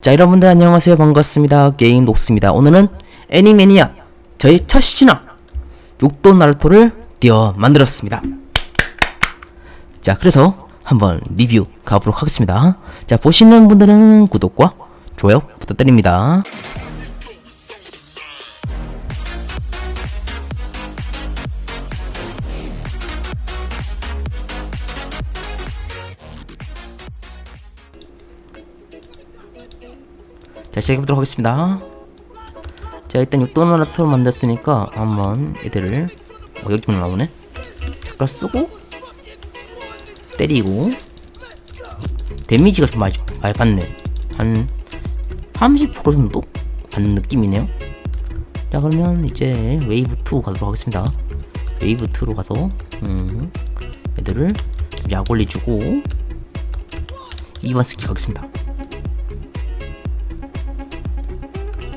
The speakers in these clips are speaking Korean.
자 여러분들 안녕하세요. 반갑습니다. 게임 녹스입니다. 오늘은 애니매니아 저희 첫 시즌화 육도 나루토를 띄어 만들었습니다. 자 그래서 한번 리뷰 가보도록 하겠습니다. 자 보시는 분들은 구독과 좋아요 부탁드립니다 자 시작해보도록 하겠습니다. 자 일단 육도 나루토를 만들었으니까 한번 애들을 어 여기만 나오네. 잠깐 쓰고 때리고. 데미지가 좀 많이, 많이 받네 한 30% 정도? 받는 느낌이네요. 자 그러면 이제 웨이브 2 가도록 하겠습니다. 웨이브 2로 가서 음, 애들을 좀약 올려주고 2번 스킬 가겠습니다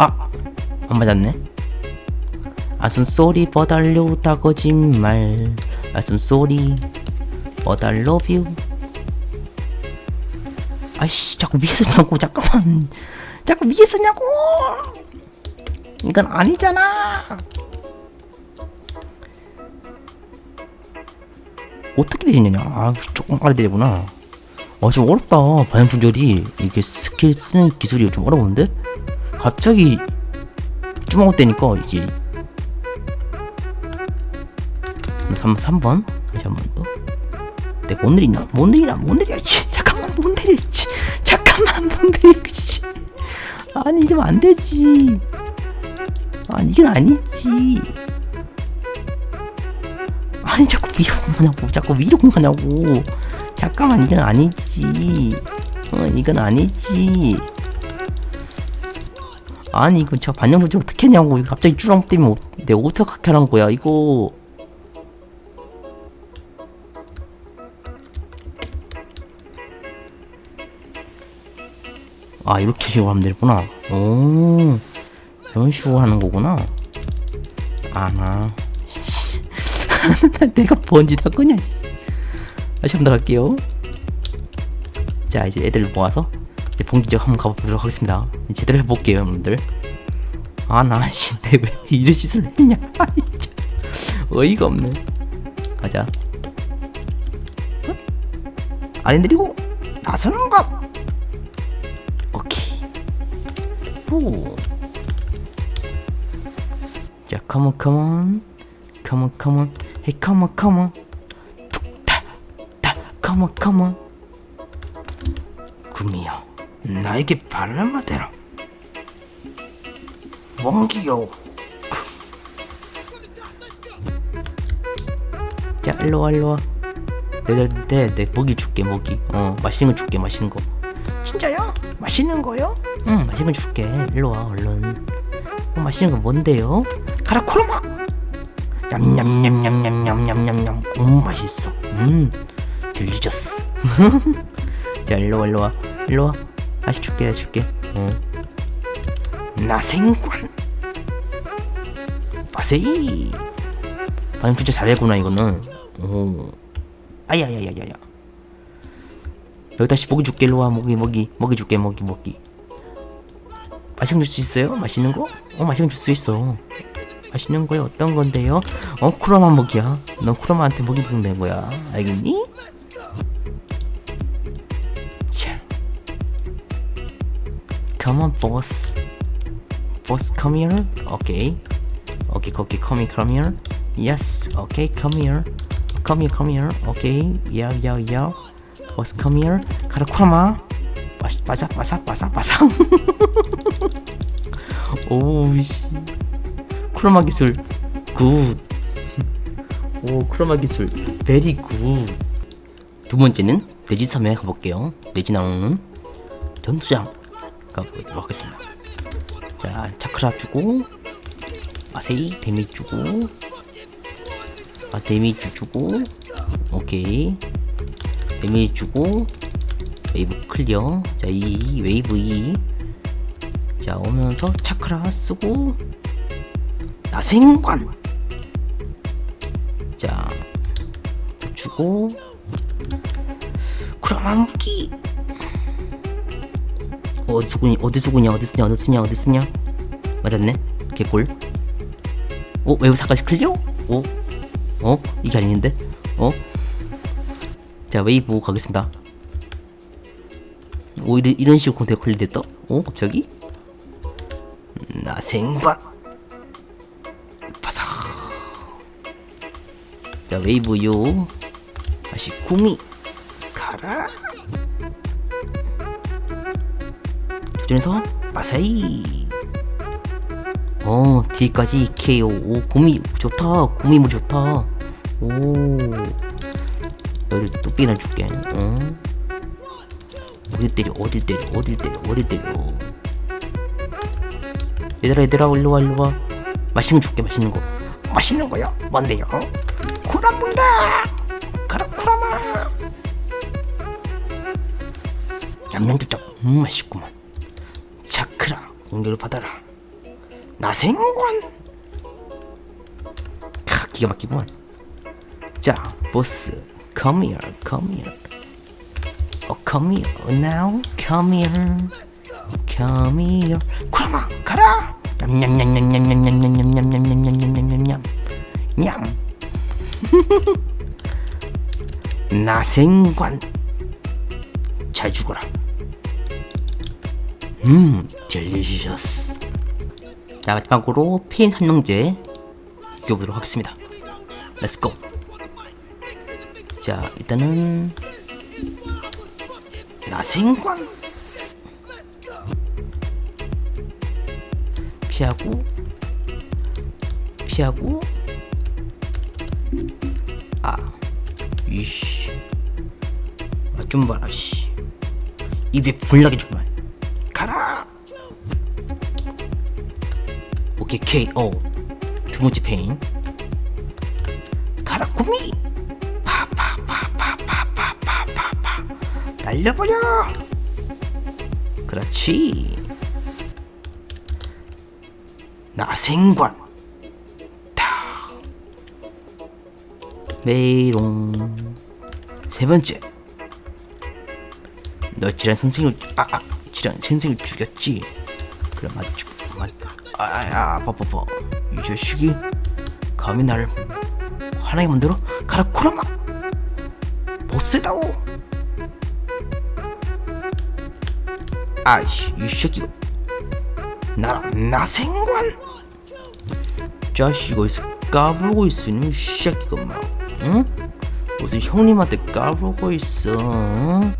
아! 안 맞았네. 아슴 쏘리 버달려다 거짓말. 아슴 쏘리 버달 러뷰 아이씨 자꾸 위에서 냐고 잠깐만. 자꾸 위에서 냐고. 이건 아니잖아. 어떻게 되느냐? 아 조금 빨리 되구나. 아좀 어렵다. 반응 조절이. 이게 스킬 쓰는 기술이 좀 어려운데 갑자기 주먹 때니까 이게 3, 3번 다시 한 번 더. 내가 못 내리나? 못 내리나? 못 내려. 씨, 잠깐만 못 내려. 씨. 잠깐만 못 내려. 씨. 아니 이러면 안 되지. 아니 이건 아니지. 아니 자꾸 위로 가냐고. 자꾸 위로 가냐고. 잠깐만 이건 아니지. 어 이건 아니지. 아니 이거 제가 반영 조절 어떻게 했냐고. 갑자기 쭈렁 어- 내가 어떻게 하는 거야 이거. 아 이렇게 식으로 하면 되구나. 오. 이런 식으로 하는 거구나. 아나 내가 다 끄냐 씨. 다시 한번 더 갈게요. 자 이제 애들 모아서 이제 본격적 한번 가보도록 하겠습니다. 제대로 해볼게요 여러분들. 아 나 씨 내왜 이런 짓을 했냐? 참. 어이가 없네. 가자. 헛. 아니 내리고 나서는 것 오케이. 오. 자 컴온 컴온 컴온 컴온 헤이 컴온 컴온 툭 타 타 컴온 컴온 구미야 나에게 바람을 대라 왕기요 자 일로 와 일로 와. 내가 내, 내 먹이 줄게 먹이 어 맛있는 거 줄게 맛있는 거. 진짜요? 맛있는 거요? 응 맛있는 거 줄게. 일로 와 얼른. 어, 맛있는 거 뭔데요? 가라 코로마! 냠냠냠냠냠냠냠냠냠. 음 맛있어. 음 딜리저스 자 일로 와 일로 와. 일로 와 다시 줄게 다시 줄게. 어. 나생관. 마세이. 반응 진짜 잘했구나 이거는. 오 아야야야야야. 여기 다시 먹이 줄게 일로와. 먹이 먹이. 먹이 줄게 먹이 먹이. 맛있는 수 있어요? 맛있는 거? 어 맛있는 수 있어. 맛있는 거요 어떤 건데요? 어 쿠라마 먹이야. 넌 쿠라마한테 먹이 주는 거야? 알겠니? Come on boss Boss come here Okay Okay okay come here come here Yes okay come here Come here come here Okay yeah yeah yeah Boss come here 가라 쿠라마 빠시 빠사 빠사 빠사 빠사 오우씨 크로마 기술 굿. 오 크로마 기술 베리 굿. 두 번째는 돼지 섬에 가볼게요. 돼지 나오는 전투장 하겠습니다. 자 차크라 주고 아세이 데미지 주고 아 데미지 주고 오케이. 데미지 주고 웨이브 클리어. 자 이 웨이브 2 자 오면서 차크라 쓰고 나생관. 자 주고 크라마무기 어디서 구냐 어디서 구냐 어디 쓰냐 어디 쓰냐 어디 쓰냐 맞았네 개꿀 어 웨브 사까지 클리어? 어? 어? 이게 아닌데? 어? 자 웨이브 가겠습니다 오히려 이런 식으로 공대 관리됐다? 어? 갑자기? 나 생관 바삭 자 웨이브 요 다시 구미 가라 도전해서 마사이. 어 뒤까지 KO 오 구미 좋다. 구미물 좋다. 오. 너를 뚝배기 날줄게 어 어딜 때려 어딜 때려 어딜 때려 어딜 때려. 얘들아 얘들아 일로와 일로와. 맛있는 거 줄게 맛있는 거. 맛있는 거요? 뭔데요? 쿠라문다! 가라 쿠라마! 얌얌짭짭 음 맛있구만 공격을 받아라 나생관 카 기가 막히구만 자 보스 come here come here 어 come here now come here come here 쿠라마 가라 냠냠냠냠냠냠냠냠냠냠냠냠냠냠냠냠 냠 나생관 잘 죽어라 음 델리셔스. 자 마지막으로 핀 한영제 이겨보도록 하겠습니다. 렛츠고 자 일단은 나생관. 피하고 피하고 아 이씨. 아, 좀 봐라 씨. 입에 불나게 주만 가라 오케이 KO 두 번째 페인. 가라 구미. 파파파파파파파파파. 날려버려. 그렇지. 나생관. 탁 메롱. 세 번째. 너 지란 선생을 아, 아 지란 선생을 죽였지? 그럼 맞 아야 버버버. 이 자식이 감히 나를 화나게 만들어? 가라 쿠라마 보스다오! 아이씨 이 새끼. 나랑 나생관! 자식 어디서 까불고 있으니 이 새끼가 막 응? 무슨 형님한테 까불고 있어 응?